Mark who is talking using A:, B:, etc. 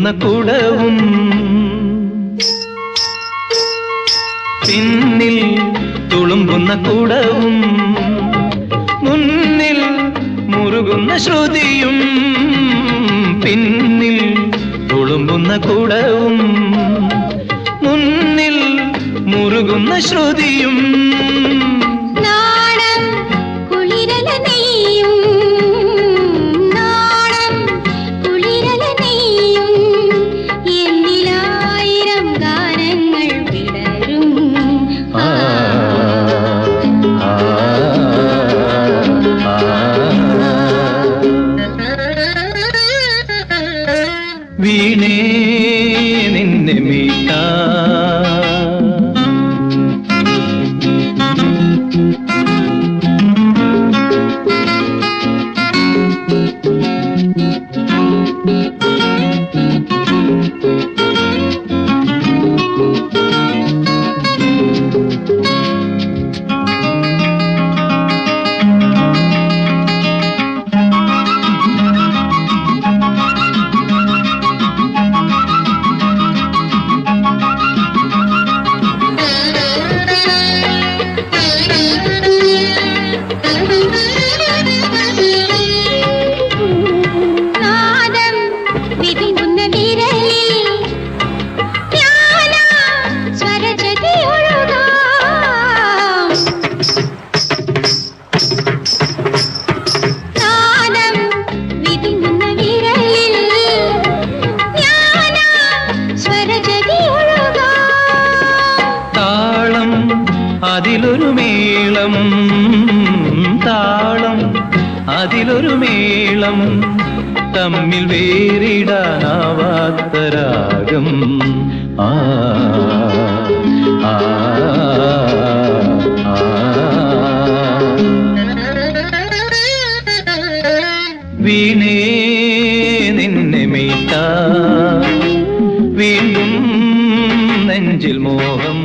A: കുടവും പിന്നിൽ തുളുമ്പുന്ന കുടവും മുന്നിൽ മുറുകുന്ന ശ്രുതിയും പിന്നിൽ തുളുമ്പുന്ന കുടവും മുന്നിൽ മുറുകുന്ന ശ്രുതിയും നിന്നെ അതിലൊരു മേളം താളം അതിലൊരു മേളം. തമ്മിൽ വേറിടാനാവാത്ത രാഗം. ആ ആ, നിന്നെ മീട്ടാ വീണ്ടും നെഞ്ചിൽ മോഹം